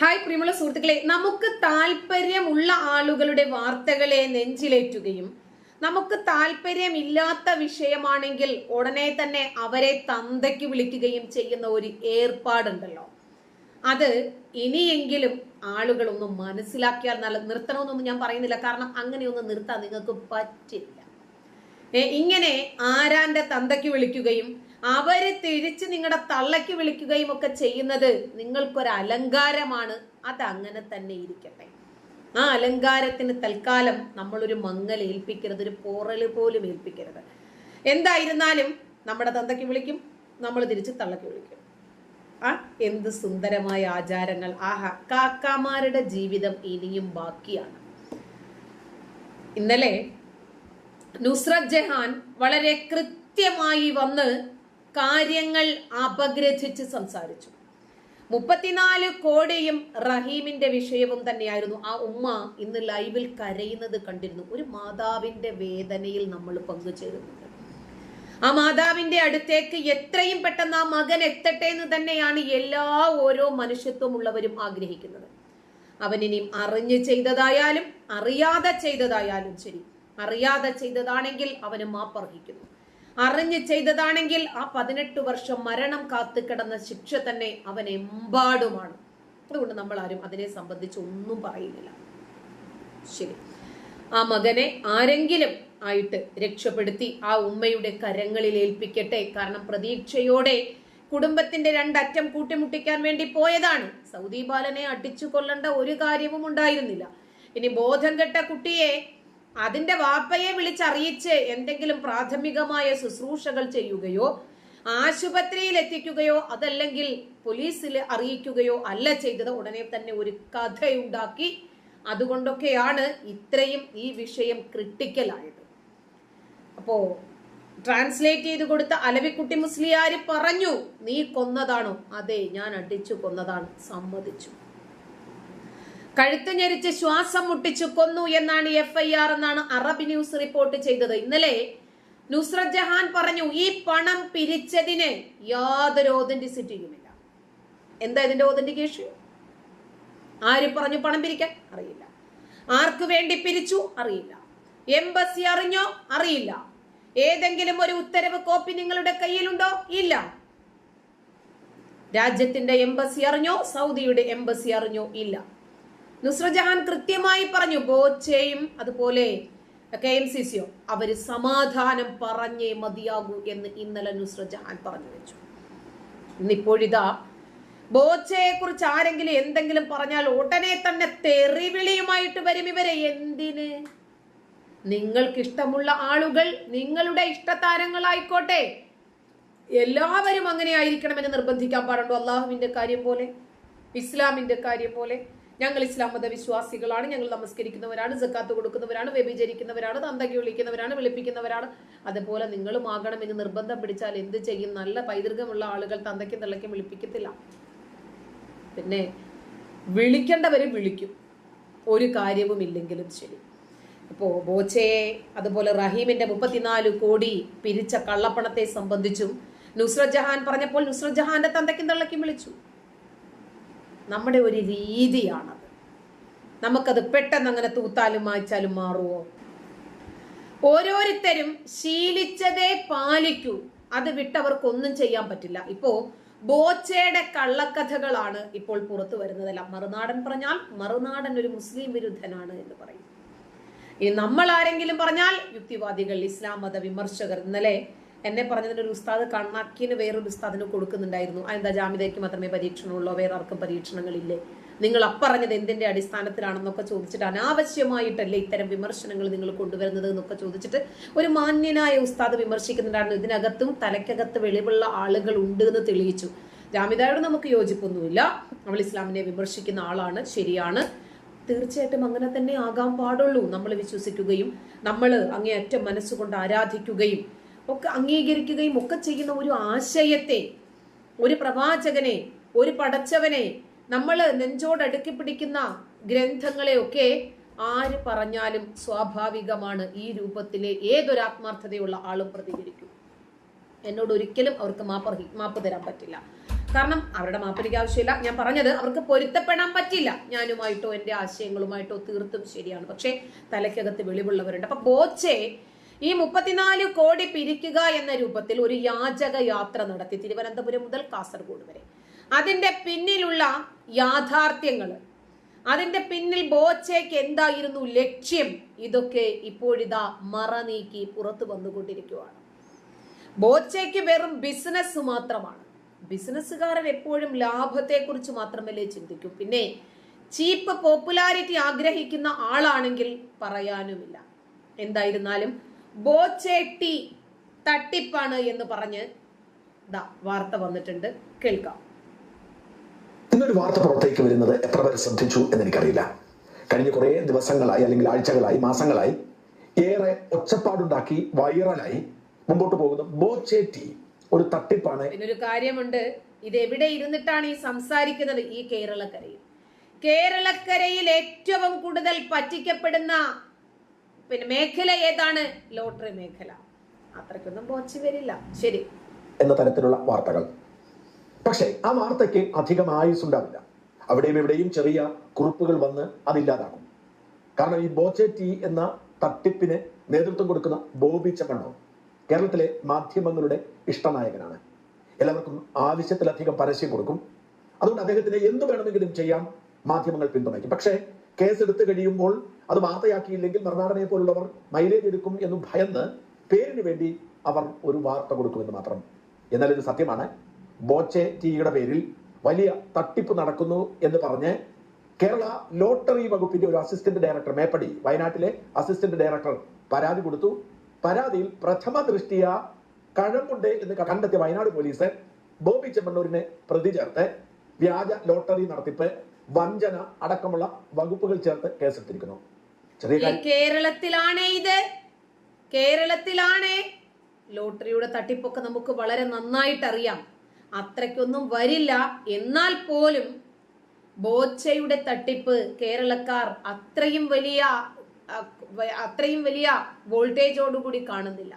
Hi പ്രിയമുള്ള സുഹൃത്തുക്കളെ നമുക്ക് താല്പര്യമുള്ള ആളുകളുടെ വാർത്തകളെ നെഞ്ചിലേറ്റുകയും നമുക്ക് താല്പര്യമില്ലാത്ത വിഷയമാണെങ്കിൽ ഉടനെ തന്നെ അവരെ തന്തയ്ക്ക് വിളിക്കുകയും ചെയ്യുന്ന ഒരു ഏർപ്പാടുണ്ടല്ലോ. അത് ഇനിയെങ്കിലും ആളുകളൊന്ന് മനസ്സിലാക്കിയാൽ നല്ല നിർത്തണമെന്നൊന്നും ഞാൻ പറയുന്നില്ല. കാരണം അങ്ങനെയൊന്നും നിർത്താൻ നിങ്ങൾക്ക് പറ്റില്ല. ഇങ്ങനെ ആരാന്റെ തന്തയ്ക്ക് വിളിക്കുകയും അവർ തിരിച്ച് നിങ്ങളുടെ തള്ളയ്ക്ക് വിളിക്കുകയും ഒക്കെ ചെയ്യുന്നത് നിങ്ങൾക്കൊരു അലങ്കാരമാണ്. അത് അങ്ങനെ തന്നെ ഇരിക്കട്ടെ. ആ അലങ്കാരത്തിന് തൽക്കാലം നമ്മളൊരു മങ്ങൽ ഏൽപ്പിക്കരുത് ഒരു പോറൽ പോലും ഏൽപ്പിക്കരുത്. എന്തായിരുന്നാലും നമ്മുടെ തന്തയ്ക്ക് വിളിക്കും നമ്മൾ തിരിച്ച് തള്ളയ്ക്ക് വിളിക്കും. ആ എന്ത് സുന്ദരമായ ആചാരങ്ങൾ. ആഹാ കാക്കാമാരുടെ ജീവിതം ഇനിയും ബാക്കിയാണ്. ഇന്നലെ നുസ്രത് ജഹാൻ വളരെ കൃത്യമായി വന്ന് കാര്യങ്ങൾ അപഗ്രഥിച്ച് സംസാരിച്ചു. മുപ്പത്തിനാല് കോടിയും റഹീമിന്റെ വിഷയവും തന്നെയായിരുന്നു. ആ ഉമ്മ ഇന്ന് ലൈവിൽ കരയുന്നത് കണ്ടിരുന്നു. ഒരു മാതാവിന്റെ വേദനയിൽ നമ്മൾ പങ്കുചേരുന്നുണ്ട്. ആ മാതാവിന്റെ അടുത്തേക്ക് എത്രയും പെട്ടെന്ന് ആ മകൻ എത്തട്ടെ എന്ന് തന്നെയാണ് എല്ലാ ഓരോ മനുഷ്യത്വമുള്ളവരും ആഗ്രഹിക്കുന്നത്. ഇനി അറിഞ്ഞു ചെയ്തതായാലും അറിയാതെ ചെയ്തതായാലും ശരി. അറിയാതെ ചെയ്തതാണെങ്കിൽ അവന് മാപ്പർഹിക്കുന്നു അറിഞ്ഞ് ചെയ്തതാണെങ്കിൽ ആ പതിനെട്ട് വർഷം മരണം കാത്തു കിടന്ന ശിക്ഷ തന്നെ അവൻ എമ്പാടുമാണ്. അതുകൊണ്ട് നമ്മൾ ആരും അതിനെ സംബന്ധിച്ച് ഒന്നും പറയുന്നില്ല. ശരി. ആ മകനെ ആരെങ്കിലും ആയിട്ട് രക്ഷപ്പെടുത്തി ആ ഉമ്മയുടെ കരങ്ങളിൽ ഏൽപ്പിക്കട്ടെ. കാരണം പ്രതീക്ഷയോടെ കുടുംബത്തിന്റെ രണ്ടറ്റം കൂട്ടിമുട്ടിക്കാൻ വേണ്ടി പോയതാണ്. സൗദി ബാലനെ അടിച്ചു കൊല്ലേണ്ട ഒരു കാര്യവും ഉണ്ടായിരുന്നില്ല. ഇനി ബോധം കെട്ട കുട്ടിയെ അതിന്റെ വാപ്പയെ വിളിച്ചറിയിച്ച് എന്തെങ്കിലും പ്രാഥമികമായ ശുശ്രൂഷകൾ ചെയ്യുകയോ ആശുപത്രിയിൽ എത്തിക്കുകയോ അതല്ലെങ്കിൽ പോലീസിൽ അറിയിക്കുകയോ അല്ല ചെയ്തത്. ഉടനെ തന്നെ ഒരു കഥയുണ്ടാക്കി. അതുകൊണ്ടൊക്കെയാണ് ഇത്രയും ഈ വിഷയം ക്രിട്ടിക്കലായത്. അപ്പോ ട്രാൻസ്ലേറ്റ് ചെയ്ത് കൊടുത്ത അലവിക്കുട്ടി മുസ്ലിയാർ പറഞ്ഞു നീ കൊന്നതാണോ? അതെ ഞാൻ അടിച്ചു കൊന്നതാണ് സമ്മതിച്ചു. കഴുത്ത് ഞെരിച്ച് ശ്വാസം മുട്ടിച്ചു കൊന്നു എന്നാണ് എഫ് ഐ ആർ എന്നാണ് അറബ് ന്യൂസ് റിപ്പോർട്ട് ചെയ്തത്. ഇന്നലെ നുസ്രത് ജഹാൻ പറഞ്ഞു ഈ പണം പിരിച്ചതിന് യാതൊരു ഓതന്റിസിറ്റിയുമില്ല എന്താ ഇതിന്റെ ഓതന്റിക്കേഷൻ ആര് പറഞ്ഞു പണം പിരിക്കാൻ? അറിയില്ല. ആർക്കു വേണ്ടി പിരിച്ചു? അറിയില്ല. എംബസി അറിഞ്ഞോ? അറിയില്ല. ഏതെങ്കിലും ഒരു ഉത്തരവ് കോപ്പി നിങ്ങളുടെ കയ്യിലുണ്ടോ? ഇല്ല. രാജ്യത്തിന്റെ എംബസി അറിഞ്ഞോ? സൗദിയുടെ എംബസി അറിഞ്ഞോ? ഇല്ല. നുസ്രത് ജഹാൻ കൃത്യമായി പറഞ്ഞു ബോച്ചയും അതുപോലെ കെ എം സി സിയോ അവർ സമാധാനം പറഞ്ഞേ മതിയാകൂ എന്ന് ഇന്നലെ നുസ്രജഹാൻ പറഞ്ഞു വെച്ചു. ഇന്നിപ്പോഴിതാ ബോച്ചയെ കുറിച്ച് ആരെങ്കിലും എന്തെങ്കിലും പറഞ്ഞാൽ ഉടനെ തന്നെ തെറിവിളിയുമായിട്ട് വരും ഇവരെ. എന്തിന്? നിങ്ങൾക്ക് ഇഷ്ടമുള്ള ആളുകൾ നിങ്ങളുടെ ഇഷ്ടതാരങ്ങളായിക്കോട്ടെ. എല്ലാവരും അങ്ങനെ ആയിരിക്കണമെന്ന് നിർബന്ധിക്കാൻ പാടുണ്ടോ? അള്ളാഹുവിന്റെ കാര്യം പോലെ ഇസ്ലാമിന്റെ കാര്യം പോലെ ഞങ്ങൾ ഇസ്ലാം മത വിശ്വാസികളാണ് ഞങ്ങൾ നമസ്കരിക്കുന്നവരാണ് ജക്കാത്ത് കൊടുക്കുന്നവരാണ് വ്യഭിചരിക്കുന്നവരാണ് തന്തയ്ക്ക് വിളിക്കുന്നവരാണ് വിളിപ്പിക്കുന്നവരാണ്. അതുപോലെ നിങ്ങളും ആകണം എന്ന് നിർബന്ധം പിടിച്ചാൽ എന്ത് ചെയ്യും? നല്ല പൈതൃകമുള്ള ആളുകൾ തന്തയ്ക്കും തള്ളയ്ക്കും വിളിപ്പിക്കത്തില്ല. പിന്നെ വിളിക്കേണ്ടവരെ വിളിക്കും. ഒരു കാര്യവും ഇല്ലെങ്കിലും ശരി. ഇപ്പോ ബോച്ചയെ അതുപോലെ റഹീമിന്റെ മുപ്പത്തിനാല് കോടി പിരിച്ച കള്ളപ്പണത്തെ സംബന്ധിച്ചും നുസ്രത് ജഹാൻ പറഞ്ഞപ്പോൾ നുസ്രത് ജഹാന്റെ തന്തയ്ക്കും തള്ളയ്ക്കും വിളിച്ചു. നമ്മുടെ ഒരു രീതിയാണത്. നമുക്കത് പെട്ടെന്ന് അങ്ങനെ തൂത്താലും മായ്ച്ചാലും മാറുമോ ഓരോരുത്തരും ശീലിച്ചതേ പാലിക്കൂ. അത് വിട്ടവർക്കൊന്നും ചെയ്യാൻ പറ്റില്ല. ഇപ്പോ ബോച്ചയുടെ കള്ളക്കഥകളാണ് ഇപ്പോൾ പുറത്തു വരുന്നതെല്ലാം. മറുനാടൻ പറഞ്ഞാൽ മറുനാടൻ ഒരു മുസ്ലിം വിരുദ്ധനാണ് എന്ന് പറയും. ഇനി നമ്മൾ ആരെങ്കിലും പറഞ്ഞാൽ യുക്തിവാദികൾ ഇസ്ലാം മത വിമർശകർ ഇന്നലെ എന്നെ പറഞ്ഞതിന് ഒരു ഉസ്താദ് കണ്ണാക്കിന് വേറൊരു ഉസ്താദിന് കൊടുക്കുന്നുണ്ടായിരുന്നു. അതെന്താ ജാമ്യതയ്ക്ക് മാത്രമേ പരീക്ഷണമുള്ളൂ വേറെ ആർക്കും പരീക്ഷണങ്ങളില്ലേ? നിങ്ങൾ അപ്പറഞ്ഞത് എന്തിന്റെ അടിസ്ഥാനത്തിലാണെന്നൊക്കെ ചോദിച്ചിട്ട് അനാവശ്യമായിട്ടല്ലേ ഇത്തരം വിമർശനങ്ങൾ നിങ്ങൾ കൊണ്ടുവരുന്നത് എന്നൊക്കെ ചോദിച്ചിട്ട് ഒരു മാന്യനായ ഉസ്താദ് വിമർശിക്കുന്നുണ്ടായിരുന്നു. ഇതിനകത്തും തലക്കകത്ത് വെളിവുള്ള ആളുകൾ ഉണ്ട് എന്ന് തെളിയിച്ചു. ജാമിദായോട് നമുക്ക് യോജിപ്പൊന്നുമില്ല. നമ്മൾ ഇസ്ലാമിനെ വിമർശിക്കുന്ന ആളാണ് ശരിയാണ്. തീർച്ചയായിട്ടും അങ്ങനെ തന്നെ ആകാൻ പാടുള്ളൂ. നമ്മൾ വിശ്വസിക്കുകയും നമ്മൾ അങ്ങേയറ്റം മനസ്സുകൊണ്ട് ആരാധിക്കുകയും ഒക്കെ അംഗീകരിക്കുകയും ഒക്കെ ചെയ്യുന്ന ഒരു ആശയത്തെ ഒരു പ്രവാചകനെ ഒരു പടച്ചവനെ നമ്മൾ നെഞ്ചോടടുക്കി പിടിക്കുന്ന ഗ്രന്ഥങ്ങളെയൊക്കെ ആര് പറഞ്ഞാലും സ്വാഭാവികമാണ് ഈ രൂപത്തിലെ ഏതൊരു ആത്മാർത്ഥതയുള്ള ആളും പ്രതികരിക്കും. എന്നോട് ഒരിക്കലും അവർക്ക് മാപ്പ് മാപ്പ് തരാൻ പറ്റില്ല. കാരണം അവരുടെ മാപ്പിടിക്ക് ആവശ്യമില്ല. ഞാൻ പറഞ്ഞത് അവർക്ക് പൊരുത്തപ്പെടാൻ പറ്റില്ല. ഞാനുമായിട്ടോ എന്റെ ആശയങ്ങളുമായിട്ടോ തീർത്തും ശരിയാണ്. പക്ഷേ തലയ്ക്കകത്ത് വെളിവുള്ളവരുണ്ട്. അപ്പൊ ബോച്ചെ ഈ മുപ്പത്തിനാല് കോടി പിരിക്കുക എന്ന രൂപത്തിൽ ഒരു യാചക യാത്ര നടത്തി തിരുവനന്തപുരം മുതൽ കാസർഗോഡ് വരെ. അതിന്റെ പിന്നിലുള്ള യാഥാർത്ഥ്യങ്ങൾ അതിന്റെ പിന്നിൽ ബോച്ചയ്ക്ക് എന്തായിരുന്നു ലക്ഷ്യം ഇതൊക്കെ ഇപ്പോഴിതാ മറ നീക്കി പുറത്തു വന്നുകൊണ്ടിരിക്കുകയാണ് ബോച്ചയ്ക്ക് വെറും ബിസിനസ് മാത്രമാണ്. ബിസിനസ്സുകാരൻ എപ്പോഴും ലാഭത്തെക്കുറിച്ച് മാത്രമല്ലേ ചിന്തിക്കൂ. പിന്നെ ചീപ്പ് പോപ്പുലാരിറ്റി ആഗ്രഹിക്കുന്ന ആളാണെങ്കിൽ പറയാനുമില്ല. എന്തായിരുന്നാലും ബോച്ചേട്ടി തട്ടിപ്പാണ് എന്ന് പറഞ്ഞ് ദാ വാർത്ത വന്നിട്ടുണ്ട്. കേൾക്കാം. ഇന്നൊരു വാർത്ത പുറത്തേക്ക് വരുന്നത് എത്ര പേര് ശ്രദ്ധിച്ചു എന്ന് എനിക്കറിയില്ല കഴിഞ്ഞ കുറേ ദിവസങ്ങളായി അല്ലെങ്കിൽ ആഴ്ചകളായി മാസങ്ങളായി ഏറെ ഒച്ചപ്പാടുണ്ടാക്കി വൈറലായി മുമ്പോട്ട് പോകുന്ന ബോച്ചേറ്റി ഒരു തട്ടിപ്പാണ്. പിന്നൊരു കാര്യമുണ്ട്. ഇത് എവിടെ ഇരുന്നിട്ടാണ് ഈ സംസാരിക്കുന്നത്? ഈ കേരളക്കരയിൽ. കേരളക്കരയിൽ ഏറ്റവും കൂടുതൽ പറ്റിക്കപ്പെടുന്ന പിന്നെ മേഖല ഏതാണ്? ലോട്ടറി മേഖല. അത്രയ്ക്കൊന്നും ബോച്ച് വരില്ല. ശരി. എന്ന തരത്തിലുള്ള വാർത്തകൾ. പക്ഷേ ആ വാർത്തയ്ക്ക് അധികം ആയുസ് ഉണ്ടാവില്ല. അവിടെയും എവിടെയും ചെറിയ കുറിപ്പുകൾ വന്ന് അതില്ലാതാകും. കാരണം ഈ ബോച്ചെ ടി എന്ന തട്ടിപ്പിന് നേതൃത്വം കൊടുക്കുന്ന ബോബി ചെമ്മണ്ണോ കേരളത്തിലെ മാധ്യമങ്ങളുടെ ഇഷ്ടനായകനാണ്. എല്ലാവർക്കും ആവശ്യത്തിലധികം പരസ്യം കൊടുക്കും. അതുകൊണ്ട് അദ്ദേഹത്തിന് എന്ത് വേണമെങ്കിലും ചെയ്യാം മാധ്യമങ്ങൾ പിന്തുണയ്ക്കും. പക്ഷേ കേസ് എടുത്ത് കഴിയുമ്പോൾ അത് വാർത്തയാക്കിയില്ലെങ്കിൽ മറുനാടനെ പോലുള്ളവർ മൈലേജ് എടുക്കും എന്ന് ഭയന്ന് പേരിന് വേണ്ടി അവർ ഒരു വാർത്ത കൊടുക്കുമെന്ന് മാത്രം. എന്നാൽ ഇത് സത്യമാണ്. ബോച്ചെ ടിയുടെ പേരിൽ വലിയ തട്ടിപ്പ് നടക്കുന്നു എന്ന് പറഞ്ഞ് കേരള ലോട്ടറി വകുപ്പിന്റെ ഒരു അസിസ്റ്റന്റ് ഡയറക്ടർ മേപ്പടി വയനാട്ടിലെ അസിസ്റ്റന്റ് ഡയറക്ടർ പരാതി കൊടുത്തു. പരാതിയിൽ പ്രഥമ ദൃഷ്ടിയ കഴമ്പുണ്ട് എന്ന് കണ്ടെത്തിയ വയനാട് പോലീസ് ബോബി ചെമ്മണ്ണൂരിനെ പ്രതി ചേർത്ത് വ്യാജ ലോട്ടറി നടത്തിപ്പ് വഞ്ചന അടക്കമുള്ള വകുപ്പുകൾ ചേർത്ത് കേസെടുത്തിരിക്കുന്നു. ചെറിയ കേരളത്തിലാണേ ഇത്. കേരളത്തിലാണേ. ലോട്ടറിയുടെ തട്ടിപ്പൊക്കെ നമുക്ക് വളരെ നന്നായിട്ട് അറിയാം അത്രയ്ക്കൊന്നും വരില്ല. എന്നാൽ പോലും ബോച്ചയുടെ തട്ടിപ്പ് കേരളക്കാർ അത്രയും വലിയ അത്രയും വലിയ വോൾട്ടേജോടുകൂടി കാണുന്നില്ല.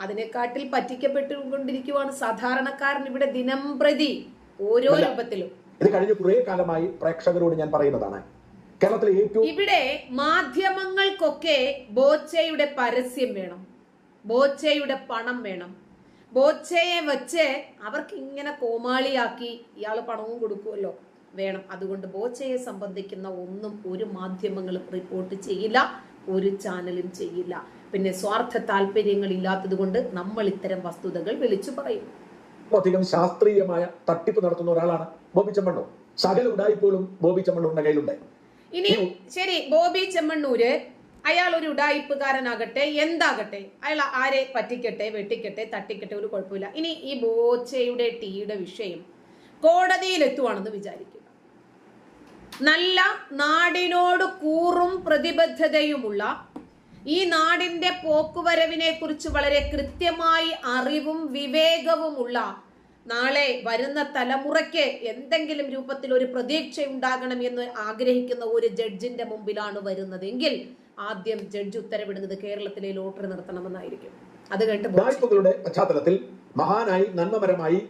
അതിനെക്കാട്ടിൽ പറ്റിക്കപ്പെട്ടുകൊണ്ടിരിക്കുവാണ് സാധാരണക്കാരൻ ഇവിടെ ദിനം പ്രതി ഓരോ രൂപത്തിലും. ഇത് കഴിഞ്ഞ കുറേ കാലമായി പ്രേക്ഷകരോട് ഞാൻ പറയുന്നതാണ്. കേരളത്തിലെ ഏറ്റവും ഇവിടെ മാധ്യമങ്ങൾക്കൊക്കെ ബോച്ചയുടെ പരസ്യം വേണം. ബോച്ചയുടെ പണം വേണം. ബോച്ചയെ വെച്ച് അവർക്ക് ഇങ്ങനെ കോമാളിയാക്കി ഇയാൾ പണവും കൊടുക്കുമല്ലോ വേണം. അതുകൊണ്ട് ബോച്ചയെ സംബന്ധിക്കുന്ന ഒന്നും ഒരു മാധ്യമങ്ങളും റിപ്പോർട്ട് ചെയ്യില്ല ഒരു ചാനലും ചെയ്യില്ല. പിന്നെ സ്വാർത്ഥ താല്പര്യങ്ങൾ ഇല്ലാത്തത് കൊണ്ട് നമ്മൾ ഇത്തരം വസ്തുതകൾ വിളിച്ചു പറയും. അധികം ശാസ്ത്രീയമായ തട്ടിപ്പ് നടത്തുന്ന ഒരാളാണ് ബോബി ചെമ്മണ്ണൂർ. സകല ഉടായിപ്പുകളും ബോബി ചെമ്മണ്ണൂരിന്റെ കയ്യിലുണ്ട് ഇനി ശരി ബോബി ചെമ്മണ്ണൂര് അയാൾ ഒരു ഉടായിപ്പുകാരനാകട്ടെ എന്താകട്ടെ? അയാൾ ആരെ പറ്റിക്കട്ടെ വെട്ടിക്കട്ടെ തട്ടിക്കട്ടെ ഒരു കുഴപ്പമില്ല. ഇനി ഈ ബോച്ചയുടെ ടീയുടെ വിഷയം കോടതിയിലെത്തുവാണെന്ന് വിചാരിക്കുക. നല്ല നാടിനോട് കൂറും പ്രതിബദ്ധതയുമുള്ള ഈ നാടിന്റെ പോക്കുവരവിനെ കുറിച്ച് വളരെ കൃത്യമായി അറിവും വിവേകവുമുള്ള നാളെ വരുന്ന തലമുറയ്ക്ക് എന്തെങ്കിലും രൂപത്തിൽ ഒരു പ്രതീക്ഷ ഉണ്ടാകണം എന്ന് ആഗ്രഹിക്കുന്ന ഒരു ജഡ്ജിന്റെ മുമ്പിലാണ് വരുന്നതെങ്കിൽ ആദ്യം ജഡ്ജ് ഉത്തരവിടുന്നത് കേരളത്തിലെ ലോട്ടറി നടത്തണമെന്നായിരിക്കും. അത് കഴിഞ്ഞിട്ട് വായ്പകളുടെ പശ്ചാത്തലത്തിൽ മഹാനായി നന്മമരമായി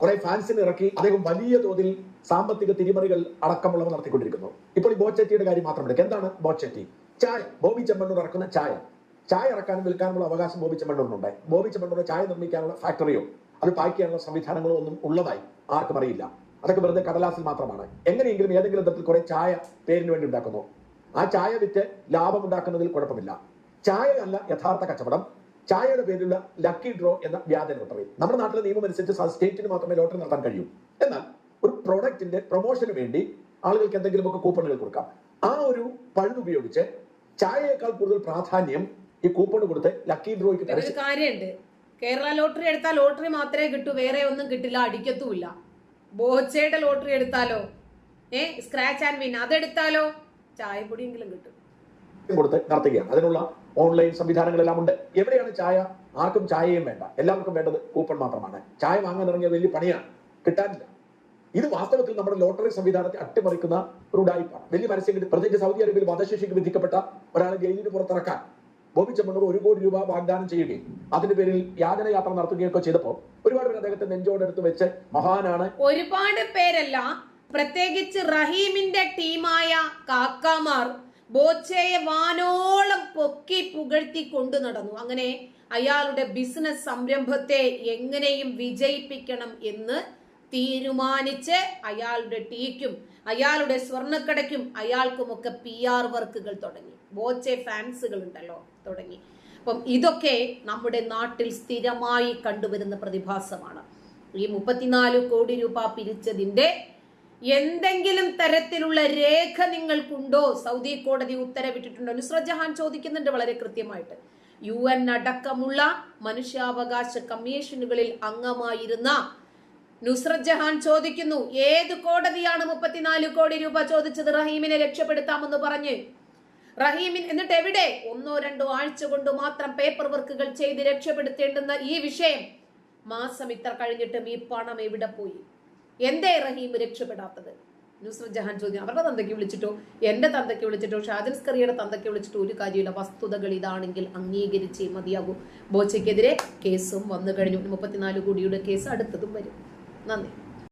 കുറെ ഫാൻസിന് ഇറക്കി അദ്ദേഹം വലിയ തോതിൽ സാമ്പത്തിക തിരിമറികൾ അടക്കമുള്ളവ നടത്തിക്കൊണ്ടിരിക്കുന്നു. ഇപ്പോൾ ഈ ബോച്ചെറ്റിയുടെ കാര്യം മാത്രം എടുക്കുക എന്താണ് ബോച്ചെറ്റി? ചായ. ബോബി ചെമ്മണ്ണൂർ ഇറക്കുന്ന ചായ. ചായ ഇറക്കാനും വിൽക്കാനുമുള്ള അവകാശം ബോബി ചെമ്മണ്ണൂരിനുണ്ട് ബോബി ചെമ്മണ്ണൂർ ചായ നിർമ്മിക്കാനുള്ള ഫാക്ടറിയോ അത് പാക്ക് ചെയ്യാനുള്ള സംവിധാനങ്ങളോ ഒന്നും ഉള്ളതായി ആർക്കും അറിയില്ല. അതൊക്കെ വെറുതെ കടലാസിൽ മാത്രമാണ്. എങ്ങനെയെങ്കിലും ഏതെങ്കിലും തരത്തിൽ കുറെ ചായ പേരിന് വേണ്ടി ഉണ്ടാക്കുന്നു. ആ ചായ വിറ്റ് ലാഭം ഉണ്ടാക്കുന്നതിൽ കുഴപ്പമില്ല. ചായ അല്ല യഥാർത്ഥ കച്ചവടം. ചായയുടെ പേരിലുള്ള ലക്കി ഡ്രോ എന്ന വ്യാജ ലോട്ടറി നമ്മുടെ നാട്ടിലെ നിയമം അനുസരിച്ച് സ്റ്റേറ്റിന് മാത്രമേ ലോട്ടറി നടത്താൻ കഴിയൂ. എന്നാൽ ഒരു പ്രോഡക്റ്റിന്റെ പ്രൊമോഷന് വേണ്ടി ആളുകൾക്ക് എന്തെങ്കിലുമൊക്കെ കൂപ്പണുകൾ കൊടുക്കാം. ആ ഒരു പഴുതുപയോഗിച്ച് ചായയേക്കാൾ കൂടുതൽ പ്രാധാന്യം ഈ കൂപ്പൺ കൊടുത്ത് ലക്കി ഡ്രോയ്ക്ക് ഒരു കാര്യമുണ്ട്. കേരള ലോട്ടറി എടുത്താൽ ലോട്ടറി മാത്രമേ കിട്ടൂ വേറെ ഒന്നും കിട്ടില്ല അടിക്കത്തുമില്ല. ബോച്ചയുടെ ലോട്ടറി എടുത്താലോ? ഏ സ്ക്രാച്ച് ആൻഡ് വിൻ അതെടുത്താലോ? ചായപ്പൊടിയെങ്കിലും കിട്ടും. കൊടുത്ത് നടത്തുകയാണ്. അതിനുള്ള ഓൺലൈൻ സംവിധാനങ്ങളെല്ലാം ഉണ്ട്. എവിടെയാണ് ചായ? ആർക്കും ചായയും വേണ്ട. എല്ലാവർക്കും വേണ്ടത് കൂപ്പൺ മാത്രമാണ്. ചായ വാങ്ങാൻ ഇറങ്ങിയ വലിയ പണിയാണ്. കിട്ടാനില്ല. ഇത് വാസ്തവത്തിൽ നമ്മുടെ ലോട്ടറി സംവിധാനത്തെ അട്ടിമറിക്കുന്ന ഉടായ്പാണ് വലിയ പരസ്യം കിട്ടി പ്രത്യേകിച്ച് സൗദി അറേബ്യയിൽ വധശിക്ഷയ്ക്ക് വിധിക്കപ്പെട്ട ഒരാളെ ജയിലിന് പുറത്തിറക്കാൻ ബോബി ചെമ്മണ്ണൂർ ഒരു കോടി രൂപ വാഗ്ദാനം ചെയ്യുകയും അതിന്റെ പേരിൽ യാചന യാത്ര നടത്തുകയൊക്കെ ചെയ്തപ്പോൾ ഒരുപാട് പേര് അദ്ദേഹത്തെ നെഞ്ചോടെടുത്ത് വെച്ച് മഹാനാണ്. ഒരുപാട് പേരല്ല പ്രത്യേകിച്ച് റഹീമിന്റെ ടീമായ കാക്കാമാർ ബോച്ചയെ വാനോളം പൊക്കി പുകഴ്ത്തി കൊണ്ടു നടന്നു. അങ്ങനെ അയാളുടെ ബിസിനസ് സംരംഭത്തെ എങ്ങനെയും വിജയിപ്പിക്കണം എന്ന് തീരുമാനിച്ച് അയാളുടെ ടീക്കും അയാളുടെ സ്വർണക്കടയ്ക്കും അയാൾക്കുമൊക്കെ പി ആർ വർക്കുകൾ തുടങ്ങി. ബോച്ചെ ഫാൻസുകൾ ഉണ്ടല്ലോ തുടങ്ങി. അപ്പം ഇതൊക്കെ നമ്മുടെ നാട്ടിൽ സ്ഥിരമായി കണ്ടുവരുന്ന പ്രതിഭാസമാണ്. ഈ മുപ്പത്തിനാല് കോടി രൂപ പിരിച്ചതിന്റെ എന്തെങ്കിലും തരത്തിലുള്ള രേഖ നിങ്ങൾക്കുണ്ടോ? സൗദി കോടതി ഉത്തരവിട്ടിട്ടുണ്ടോ? നുസ്രത് ജഹാൻ ചോദിക്കുന്നുണ്ട് വളരെ കൃത്യമായിട്ട്. യു എൻ അടക്കമുള്ള മനുഷ്യാവകാശ കമ്മീഷനുകളിൽ അംഗമായിരുന്ന നുസ്രത് ജഹാൻ ചോദിക്കുന്നു ഏത് കോടതിയാണ് മുപ്പത്തിനാല് കോടി രൂപ ചോദിച്ചത് റഹീമിനെ രക്ഷപ്പെടുത്താമെന്ന് പറഞ്ഞ്? റഹീമിൻ എന്നിട്ട് എവിടെ? ഒന്നോ രണ്ടോ ആഴ്ച കൊണ്ട് മാത്രം പേപ്പർ വർക്കുകൾ ചെയ്ത് രക്ഷപ്പെടുത്തേണ്ടുന്ന ഈ വിഷയം മാസം ഇത്ര കഴിഞ്ഞിട്ടും ഈ പണം എവിടെ പോയി? എന്തേ റഹീം രക്ഷപ്പെടാത്തത്? നുസ്രത് ജഹാൻ ചോദ്യം അവരുടെ തന്തയ്ക്ക് വിളിച്ചിട്ടോ? എന്റെ തന്തയ്ക്ക് വിളിച്ചിട്ടോ? ഷാജൻസ്കറിയുടെ തന്തയ്ക്ക് വിളിച്ചിട്ടോ? ഒരു കാര്യമില്ല വസ്തുതകൾ ഇതാണെങ്കിൽ അംഗീകരിച്ചേ മതിയാകൂ. ബോച്ചയ്ക്കെതിരെ കേസും വന്നു കഴിഞ്ഞു. മുപ്പത്തിനാല് കോടിയുടെ കേസ് അടുത്തതും വരും. なんで